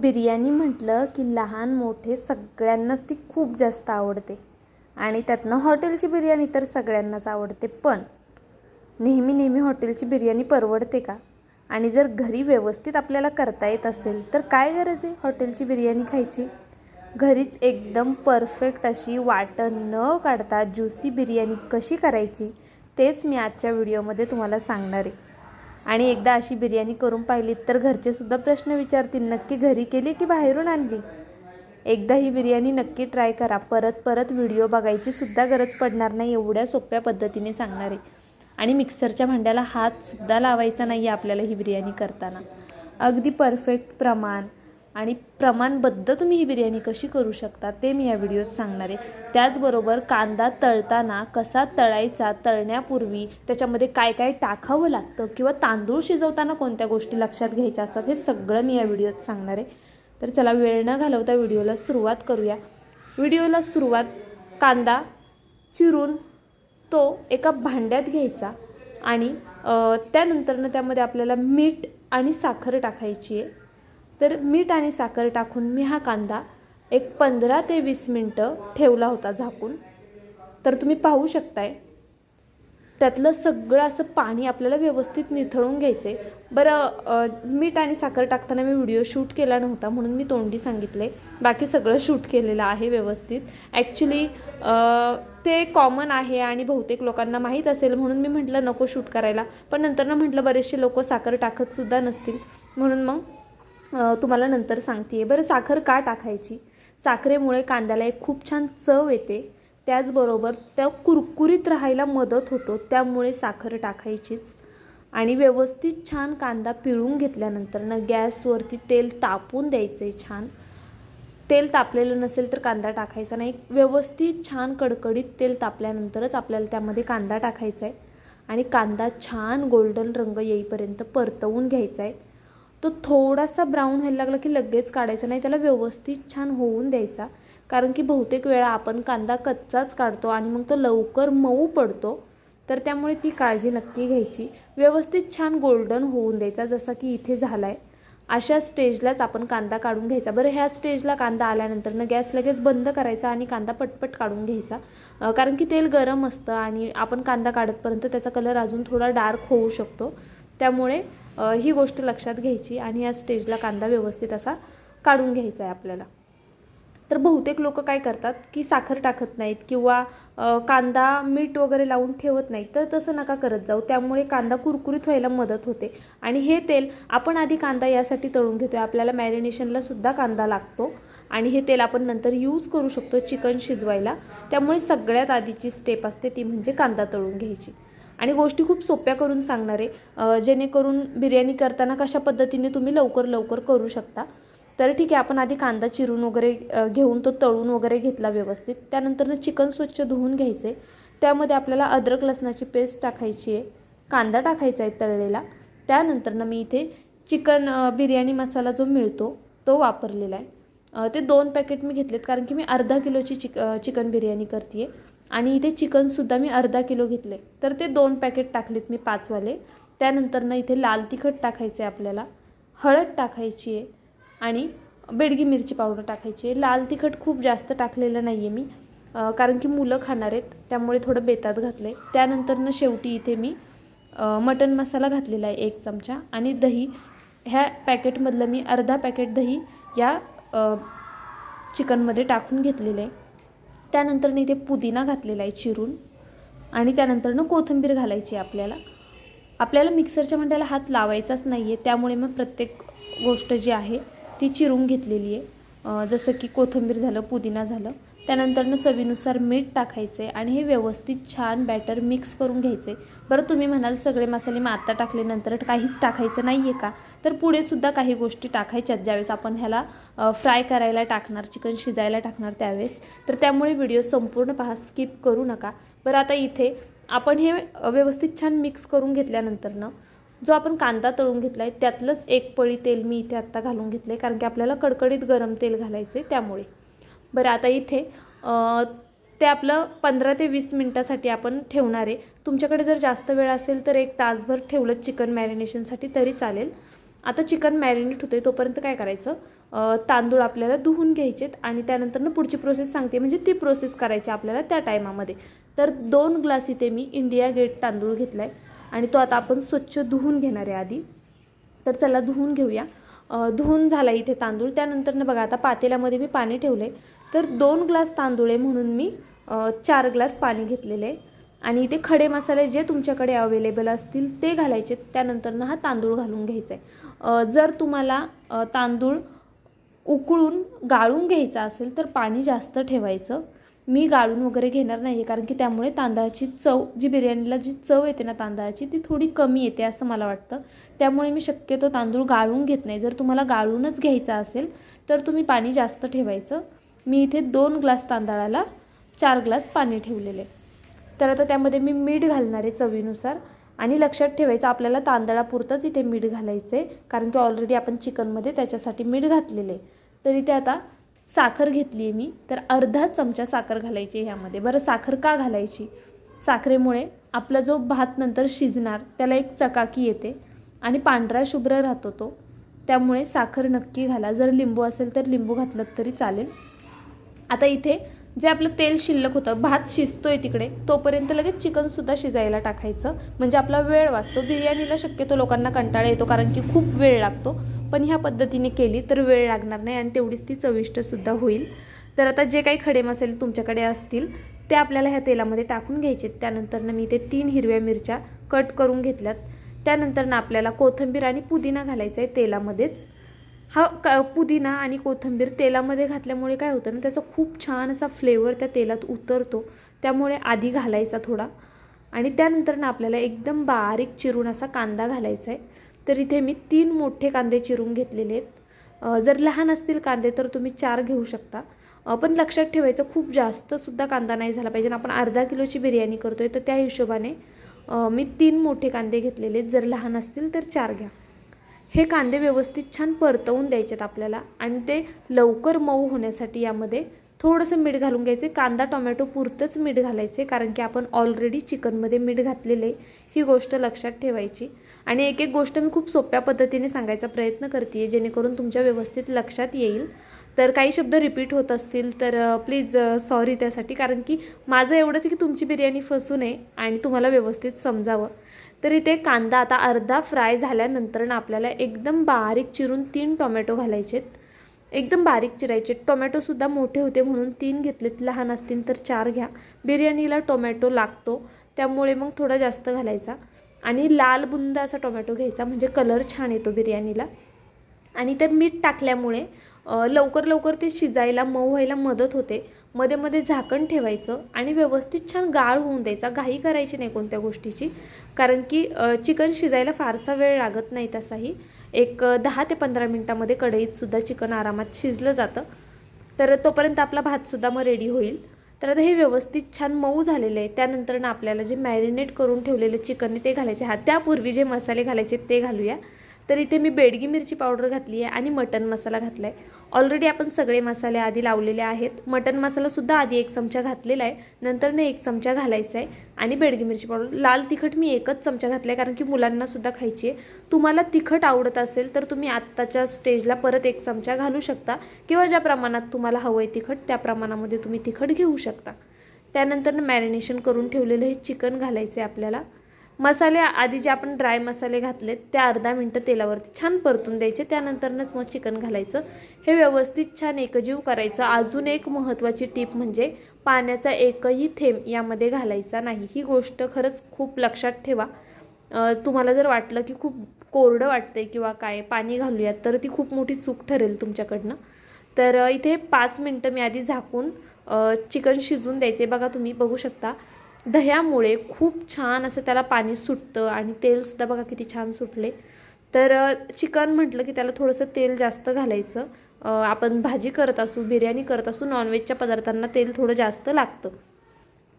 बिर्याणी म्हटलं की लहान मोठे सगळ्यांनाच ती खूप जास्त आवडते. आणि त्यातनं हॉटेलची बिर्याणी तर सगळ्यांनाच आवडते पण नेहमी नेहमी हॉटेलची बिर्याणी परवडते का? आणि जर घरी व्यवस्थित आपल्याला करता येत असेल तर काय गरज आहे हॉटेलची बिर्याणी खायची? घरीच एकदम परफेक्ट अशी वाटण न काढता ज्युसी बिर्याणी कशी करायची तेच मी आजच्या व्हिडिओमध्ये तुम्हाला सांगणार आहे. आणि एकदा अशी बिर्याणी करून पाहिलीत तर घरचेसुद्धा प्रश्न विचारतील नक्की घरी केली की बाहेरून आणली? एकदा ही बिर्याणी नक्की ट्राय करा. परत परत व्हिडिओ बघायची सुद्धा गरज पडणार नाही एवढ्या सोप्या पद्धतीने सांगणार. आहे आणि मिक्सरच्या भांड्याला हातसुद्धा लावायचा नाही आहे आपल्याला ही बिर्याणी करताना. अगदी परफेक्ट प्रमाण. आणि प्रमाणबद्ध तुम्ही ही बिर्याणी कशी करू शकता ते मी या व्हिडिओत सांगणार आहे. त्याचबरोबर कांदा तळताना कसा तळायचा तळण्यापूर्वी त्याच्यामध्ये काय काय टाकावं लागतं किंवा तांदूळ शिजवताना कोणत्या गोष्टी लक्षात घ्यायच्या असतात हे सगळं मी या व्हिडिओत सांगणार आहे. तर चला वेळ न घालवता व्हिडिओला सुरुवात करूया. व्हिडिओला सुरुवात कांदा चिरून तो एका भांड्यात घ्यायचा आणि त्यानंतरनं त्यामध्ये आपल्याला मीठ आणि साखर टाकायची आहे. तर मीठ आणि साखर टाकून मी हा कांदा एक पंधरा ते वीस मिनटं ठेवला होता झाकून. तर तुम्ही पाहू शकताय त्यातलं सगळं असं पाणी आपल्याला व्यवस्थित निथळून घ्यायचं आहे बरं मीठ आणि साखर टाकताना मी व्हिडिओ शूट केला नव्हता म्हणून मी तोंडी सांगितले. बाकी सगळं शूट केलेलं आहे व्यवस्थित. ॲक्च्युली ते कॉमन आहे आणि बहुतेक लोकांना माहीत असेल म्हणून मी म्हटलं नको शूट करायला. पण नंतर ना म्हटलं बरेचसे लोक साखर टाकतसुद्धा नसतील. म्हणून मग तुम्हाला नंतर सांगते बरं साखर का टाकायची? साखरेमुळे कांद्याला एक खूप छान चव येते. त्याचबरोबर त्या कुरकुरीत राहायला मदत होतो. त्यामुळे साखर टाकायचीच. आणि व्यवस्थित छान कांदा पिळून घेतल्यानंतर ना गॅसवरती तेल तापून द्यायचं आहे छान. तेल तापलेलं नसेल तर कांदा टाकायचा नाही. व्यवस्थित छान कडकडीत तेल तापल्यानंतरच आपल्याला त्यामध्ये कांदा टाकायचा आहे आणि कांदा छान गोल्डन रंग येईपर्यंत परतवून घ्यायचा आहे तो थोडासा ब्राऊन व्हायला लागला की लगेच काढायचा नाही त्याला व्यवस्थित छान होऊन द्यायचा. कारण की बहुतेक वेळा आपण कांदा कच्चाच काढतो आणि मग तो लवकर मऊ पडतो तर त्यामुळे ती काळजी नक्की घ्यायची. व्यवस्थित छान गोल्डन होऊन द्यायचा जसा की इथे झाला आहे अशा स्टेजलाच आपण कांदा काढून घ्यायचा. बरं ह्या स्टेजला कांदा आल्यानंतर ना गॅस लगेच बंद करायचा आणि कांदा पटपट काढून घ्यायचा. कारण की तेल गरम असतं आणि आपण कांदा काढतपर्यंत त्याचा कलर अजून थोडा डार्क होऊ शकतो. त्यामुळे ही गोष्ट लक्षात घ्यायची आणि या स्टेजला कांदा व्यवस्थित असा काढून घ्यायचा आहे आपल्याला. तर बहुतेक लोक काय करतात की साखर टाकत नाहीत किंवा कांदा मीठ वगैरे लावून ठेवत नाहीत तर तसं नका करत जाऊ. त्यामुळे कांदा कुरकुरीत व्हायला मदत होते. आणि हे तेल आपण आधी कांदा यासाठी तळून घेतो आहे आपल्याला मॅरिनेशनला सुद्धा कांदा लागतो. आणि हे तेल आपण नंतर यूज करू शकतो चिकन शिजवायला. त्यामुळे सगळ्यात आधीची स्टेप असते ती म्हणजे कांदा तळून घ्यायची. आणि गोष्टी खूप सोप्या करून सांगणार आहे जेणेकरून बिर्याणी करताना कशा पद्धतीने तुम्ही लवकर लवकर करू शकता. तर ठीक आहे आपण आधी कांदा चिरून वगैरे घेऊन तो तळून वगैरे घेतला व्यवस्थित. त्यानंतरनं चिकन स्वच्छ धुवून घ्यायचे. त्यामध्ये आपल्याला अद्रक लसणाची पेस्ट टाकायची आहे. कांदा टाकायचा आहे तळलेला. त्यानंतरनं मी इथे चिकन बिर्याणी मसाला जो मिळतो तो वापरलेला आहे. ते दोन पॅकेट मी घेतलेत कारण की मी अर्धा किलोची चिक चिकन बिर्याणी करते आहे आणि इथे चिकनसुद्धा मी अर्धा किलो घेतले. तर ते दोन पॅकेट टाकलेत मी पाचवाले. त्यानंतरनं इथे लाल तिखट टाकायचं आहे आपल्याला. हळद टाकायची आहे. आणि बेडगी मिरची पावडर टाकायची आहे. लाल तिखट खूप जास्त टाकलेलं नाही आहे मी कारण की मुलं खाणार आहेत. त्यामुळे थोडं बेतात घातलं आहे त्यानंतरनं शेवटी इथे मी मटन मसाला घातलेला आहे एक चमचा. आणि दही ह्या पॅकेटमधलं मी अर्धा पॅकेट दही या चिकनमध्ये टाकून घेतलेलं आहे. त्यानंतरनं इथे पुदिना घातलेला आहे चिरून. आणि त्यानंतरनं कोथिंबीर घालायची आहे आपल्याला. आपल्याला मिक्सरच्या भांड्याला हात लावायचाच नाही आहे त्यामुळे मग प्रत्येक गोष्ट जी आहे ती चिरून घेतलेली आहे. जसं की कोथिंबीर झालं पुदिना झालं. त्यानंतरनं चवीनुसार मीठ टाकायचे आणि हे व्यवस्थित छान बॅटर मिक्स करून घ्यायचे. बरं तुम्ही म्हणाल सगळे मसाले मग आत्ता टाकल्यानंतर काहीच टाकायचं नाही आहे का? तर पुढेसुद्धा काही गोष्टी टाकायच्यात ज्यावेळेस आपण ह्याला फ्राय करायला टाकणार चिकन शिजायला टाकणार त्यावेळेस. तर त्यामुळे व्हिडिओ संपूर्ण पहा स्किप करू नका. बरं आता इथे आपण हे व्यवस्थित छान मिक्स करून घेतल्यानंतरनं जो आपण कांदा तळून घेतला आहे त्यातलंच एक पळी तेल मी इथे आत्ता घालून घेतलं आहे कारण की आपल्याला कडकडीत गरम तेल घालायचं आहे त्यामुळे. बरं आता इथे ते आपलं पंधरा ते वीस मिनटासाठी आपण ठेवणार आहे. तुमच्याकडे जर जास्त वेळ असेल तर एक तासभर ठेवलं चिकन मॅरिनेशनसाठी तरी चालेल. आता चिकन मॅरिनेट होते तोपर्यंत काय करायचं? तांदूळ आपल्याला धुवून घ्यायचेत आणि त्यानंतर ना पुढची प्रोसेस सांगते. म्हणजे ती प्रोसेस करायची आपल्याला त्या टायमामध्ये तर दोन ग्लास इथे मी इंडिया गेट तांदूळ घेतला आहे आणि तो आता आपण स्वच्छ धुवून घेणार आहे आधी. तर चला धुवून घेऊया. धुवून झाला इथे तांदूळ. त्यानंतर ना बघा आता पातेल्यामध्ये मी पाणी ठेवलं आहे तर दोन ग्लास तांदूळ आहे म्हणून मी चार ग्लास पाणी घेतलेले आहे. आणि इथे खडे मसाले जे तुमच्याकडे अवेलेबल असतील ते घालायचे त्यानंतर ना हा तांदूळ घालून घ्यायचा आहे. जर तुम्हाला तांदूळ उकळून गाळून घ्यायचा असेल तर पाणी जास्त ठेवायचं. मी गाळून वगैरे घेणार नाही आहे कारण की त्यामुळे तांदळाची चव जी बिर्याणीला जी चव येते ना तांदळाची ती थोडी कमी येते असं मला वाटतं. त्यामुळे मी शक्यतो तांदूळ गाळून घेत नाही. जर तुम्हाला गाळूनच घ्यायचा असेल तर तुम्ही पाणी जास्त ठेवायचं. मी इथे दोन ग्लास तांदळाला चार ग्लास पाणी ठेवलेले. तर आता त्यामध्ये मी मीठ घालणार आहे चवीनुसार आणि लक्षात ठेवायचं आपल्याला तांदळापुरतंच इथे मीठ घालायचं आहे कारण की ऑलरेडी आपण चिकनमध्ये त्याच्यासाठी मीठ घातलेले. तर इथे आता साखर घेतली आहे मी तर अर्धा चमचा साखर घालायची ह्यामध्ये. बरं साखर का घालायची? साखरेमुळे आपला जो भात नंतर शिजणार त्याला एक चकाकी येते आणि पांढरा शुभ्र राहतो तो. त्यामुळे साखर नक्की घाला. जर लिंबू असेल तर लिंबू घातलं तरी चालेल. आता इथे जे आपलं तेल शिल्लक होतं भात शिजतोय तिकडे तोपर्यंत लगेच चिकनसुद्धा शिजायला टाकायचं. म्हणजे आपला वेळ वाचतो. बिर्याणीला शक्यतो लोकांना कंटाळा येतो कारण की खूप वेळ लागतो. पण ह्या पद्धतीने केली तर वेळ लागणार नाही आणि तेवढीच ती चविष्टसुद्धा होईल. तर आता जे काही खडे मसाले तुमच्याकडे असतील ते आपल्याला ह्या तेलामध्ये टाकून घ्यायचे त्यानंतर मी ते तीन हिरव्या मिरच्या कट करून घेतल्यात. त्यानंतरनं आपल्याला कोथिंबीर आणि पुदिना घालायचा आहे तेलामध्येच. हा क पुदिना आणि कोथिंबीर तेलामध्ये घातल्यामुळे काय होतं ना त्याचा खूप छान असा फ्लेवर त्या तेलात उतरतो. त्यामुळे आधी घालायचा थोडा. आणि त्यानंतर ना आपल्याला एकदम बारीक चिरून असा कांदा घालायचा आहे तर इथे मी तीन मोठे कांदे चिरून घेतलेले आहेत. जर लहान असतील कांदे तर तुम्ही चार घेऊ शकता. पण लक्षात ठेवायचं खूप जास्तसुद्धा कांदा नाही झाला पाहिजे. आपण अर्धा किलोची बिर्याणी करतो आहे तर त्या हिशोबाने मी तीन मोठे कांदे घेतलेले आहेत. जर लहान असतील तर चार घ्या. हे कांदे व्यवस्थित छान परतवून द्यायचेत आपल्याला आणि ते लवकर मऊ होण्यासाठी यामध्ये थोडंसं मीठ घालून घ्यायचे. कांदा टोमॅटो पुरतंच मीठ घालायचे कारण की आपण ऑलरेडी चिकनमध्ये मीठ घातलेले ही गोष्ट लक्षात ठेवायची. आणि एक एक गोष्ट मी खूप सोप्या पद्धतीने सांगायचा प्रयत्न करते आहे जेणेकरून तुमच्या व्यवस्थित लक्षात येईल. तर काही शब्द रिपीट होत असतील तर प्लीज सॉरी त्यासाठी. कारण की माझं एवढंच आहे की तुमची बिर्याणी फसू नये आणि तुम्हाला व्यवस्थित समजावं. तर इथे कांदा आता अर्धा फ्राय झाल्यानंतर ना आपल्याला एकदम बारीक चिरून तीन टोमॅटो घालायचेत. एकदम बारीक चिरायचे. टोमॅटोसुद्धा मोठे होते म्हणून तीन घेतलेत. लहान असतील तर चार घ्या. बिर्याणीला टोमॅटो लागतो. त्यामुळे मग थोडा जास्त घालायचा. आणि लाल बुंद असा टोमॅटो घ्यायचा. म्हणजे कलर छान येतो बिर्याणीला. आणि त्यात मीठ टाकल्यामुळे लवकर लवकर ते शिजायला मऊ व्हायला मदत होते. मध्ये मध्ये झाकण ठेवायचं आणि व्यवस्थित छान गाळ होऊन द्यायचा. घाई करायची नाही कोणत्या गोष्टीची. कारण की चिकन शिजायला फारसा वेळ लागत नाही तसाही. एक दहा ते पंधरा मिनटामध्ये कढईतसुद्धा चिकन आरामात शिजलं जातं. तर तोपर्यंत आपला भातसुद्धा मग रेडी होईल. तर आता हे व्यवस्थित छान मऊ झालेलं आहे. त्यानंतरनं आपल्याला जे मॅरिनेट करून ठेवलेलं चिकन आहे ते घालायचे हा त्यापूर्वी जे मसाले घालायचे ते घालूया. तर इथे मी बेडगी मिरची पावडर घातली आहे आणि मटन मसाला घातला आहे ऑलरेडी आपण सगळे मसाले आधी लावलेले आहेत. मटन मसालासुद्धा आधी एक चमचा घातलेला आहे. नंतर ना एक चमचा घालायचा आहे आणि बेडगी मिरची पावडर. लाल तिखट मी एकच चमचा घातला आहे कारण की मुलांनासुद्धा खायची आहे तुम्हाला तिखट आवडत असेल तर तुम्ही आत्ताच्या स्टेजला परत एक चमचा घालू शकता किंवा ज्या प्रमाणात तुम्हाला हवं आहे तिखट त्या प्रमाणामध्ये तुम्ही तिखट घेऊ शकता. त्यानंतर मॅरिनेशन करून ठेवलेलं हे चिकन घालायचं आहे आपल्याला. मसाले आधी जे आपण ड्राय मसाले घातलेत ते अर्धा मिनटं तेलावरती छान परतून द्यायचे. त्यानंतरनंच मग चिकन घालायचं. हे व्यवस्थित छान एकजीव करायचं. अजून एक महत्त्वाची टीप म्हणजे पाण्याचा एकही थेंब यामध्ये घालायचा नाही. ही गोष्ट खरंच खूप लक्षात ठेवा. तुम्हाला जर वाटलं की खूप कोरडं वाटतंय किंवा काय पाणी घालूयात तर ती खूप मोठी चूक ठरेल तुमच्याकडनं. तर इथे पाच मिनटं मी आधी झाकून चिकन शिजून द्यायचे. बघा तुम्ही बघू शकता. दह्यामुळे खूप छान असं त्याला पाणी सुटतं आणि तेलसुद्धा बघा किती छान सुटले. तर चिकन म्हटलं की त्याला थोडंसं तेल जास्त घालायचं. आपण भाजी करत असू बिर्याणी करत असू नॉनव्हेजच्या पदार्थांना तेल थोडं जास्त लागतं.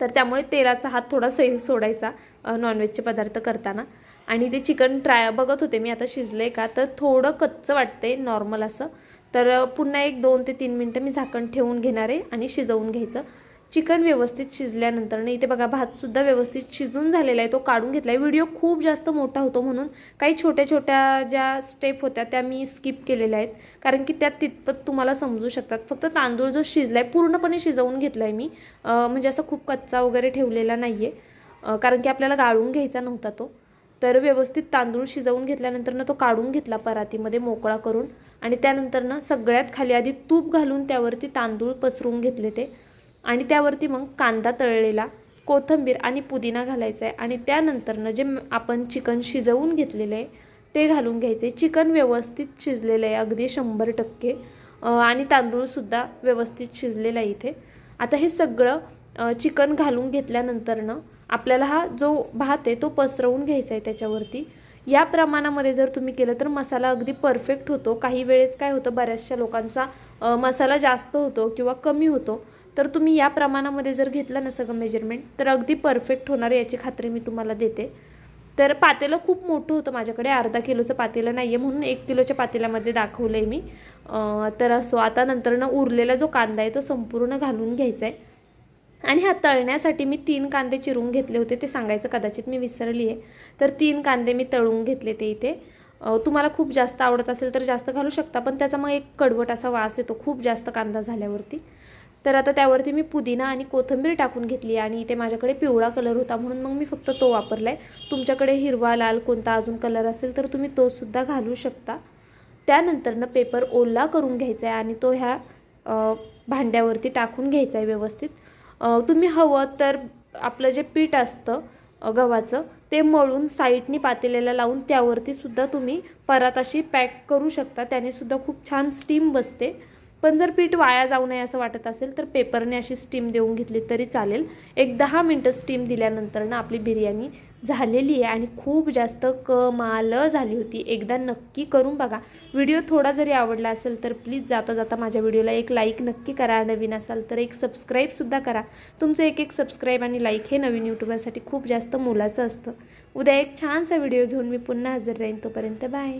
तर त्यामुळे तेलाचा हात थोडा सैल सोडायचा नॉनव्हेजचे पदार्थ करताना. आणि ते चिकन ट्राय बघत होते मी आता शिजले आहे का? तर थोडं कच्चं वाटतंय नॉर्मल असं. तर पुन्हा एक दोन ते तीन मिनटं मी झाकण ठेवून घेणार आहे आणि शिजवून घ्यायचं. चिकन व्यवस्थित शिजल्यानंतर इथे बघा भातसुद्धा व्यवस्थित शिजून झालेला आहे तो काढून घेतला आहे व्हिडिओ खूप जास्त मोठा होतो म्हणून काही छोट्या छोट्या ज्या स्टेप होत्या त्या मी स्किप केलेल्या आहेत. कारण की त्यात तितपत तुम्हाला समजू शकतात. फक्त तांदूळ जो शिजला आहे पूर्णपणे शिजवून घेतला आहे मी म्हणजे असं खूप कच्चा वगैरे ठेवलेला नाही आहे कारण की आपल्याला गाळून घ्यायचा नव्हता तो. तर व्यवस्थित तांदूळ शिजवून घेतल्यानंतरनं तो काढून घेतला परातीमध्ये मोकळा करून. आणि त्यानंतरनं सगळ्यात खाली आधी तूप घालून त्यावरती तांदूळ पसरून घेतले ते. आणि त्यावरती मग कांदा तळलेला कोथिंबीर आणि पुदिना घालायचा आहे आणि त्यानंतरनं जे आपण चिकन शिजवून घेतलेलं आहे ते घालून घ्यायचं आहे चिकन व्यवस्थित शिजलेलं आहे अगदी शंभर टक्के. आणि तांदूळसुद्धा व्यवस्थित शिजलेला आहे इथे. आता हे सगळं चिकन घालून घेतल्यानंतरनं आपल्याला हा जो भात आहे तो पसरवून घ्यायचा आहे त्याच्यावरती. या प्रमाणामध्ये जर तुम्ही केलं तर मसाला अगदी परफेक्ट होतो. काही वेळेस काय होतं बऱ्याचशा लोकांचा मसाला जास्त होतो किंवा कमी होतो. तर तुम्ही या प्रमाणामध्ये जर घेतलं ना सगळं मेजरमेंट तर अगदी परफेक्ट होणार याची खात्री मी तुम्हाला देते. तर पातेलं खूप मोठं होतं माझ्याकडे अर्धा किलोचं पातेलं नाही आहे म्हणून एक किलोच्या पातेल्यामध्ये दाखवलं आहे मी तर असो आता नंतरनं उरलेला जो कांदा आहे तो संपूर्ण घालून घ्यायचा आहे आणि हा तळण्यासाठी मी तीन कांदे चिरून घेतले होते ते सांगायचं कदाचित मी विसरली आहे तर तीन कांदे मी तळून घेतले ते इथे. तुम्हाला खूप जास्त आवडत असेल तर जास्त घालू शकता पण त्याचा मग एक कडवट असा वास येतो खूप जास्त कांदा झाल्यावरती. तर आता त्यावरती मी पुदिना आणि कोथिंबीर टाकून घेतली आणि इथे माझ्याकडे पिवळा कलर होता म्हणून मग मी फक्त तो वापरला आहे तुमच्याकडे हिरवा लाल कोणता अजून कलर असेल तर तुम्ही तोसुद्धा घालू शकता. त्यानंतरनं पेपर ओला करून घ्यायचा आहे आणि तो ह्या भांड्यावरती टाकून घ्यायचा आहे व्यवस्थित तुम्ही हवं तर आपलं जे पीठ असतं गव्हाचं ते मळून साईडनी पातेल्याला लावून त्यावरती सुद्धा तुम्ही परत अशी पॅक करू शकता. त्याने सुद्धा खूप छान स्टीम बसते. पण जर पीठ वाया जाऊ नये असं वाटत असेल तर पेपरने अशी स्टीम देऊन घेतली तरी चालेल. एक दहा मिनटं स्टीम दिल्यानंतर ना आपली बिर्याणी झालेली आहे आणि खूप जास्त कमाल झाली होती. एकदा नक्की करून बघा. व्हिडिओ थोडा जरी आवडला असेल तर प्लीज जाता जाता माझ्या व्हिडिओला एक लाईक नक्की करा. नवीन असाल तर एक सबस्क्राईबसुद्धा करा. तुमचं एक एक सबस्क्राईब आणि लाईक हे नवीन यूट्यूबरसाठी खूप जास्त मोलाचं असतं. उद्या एक छानसा व्हिडिओ घेऊन मी पुन्हा हजर राहीन. तोपर्यंत बाय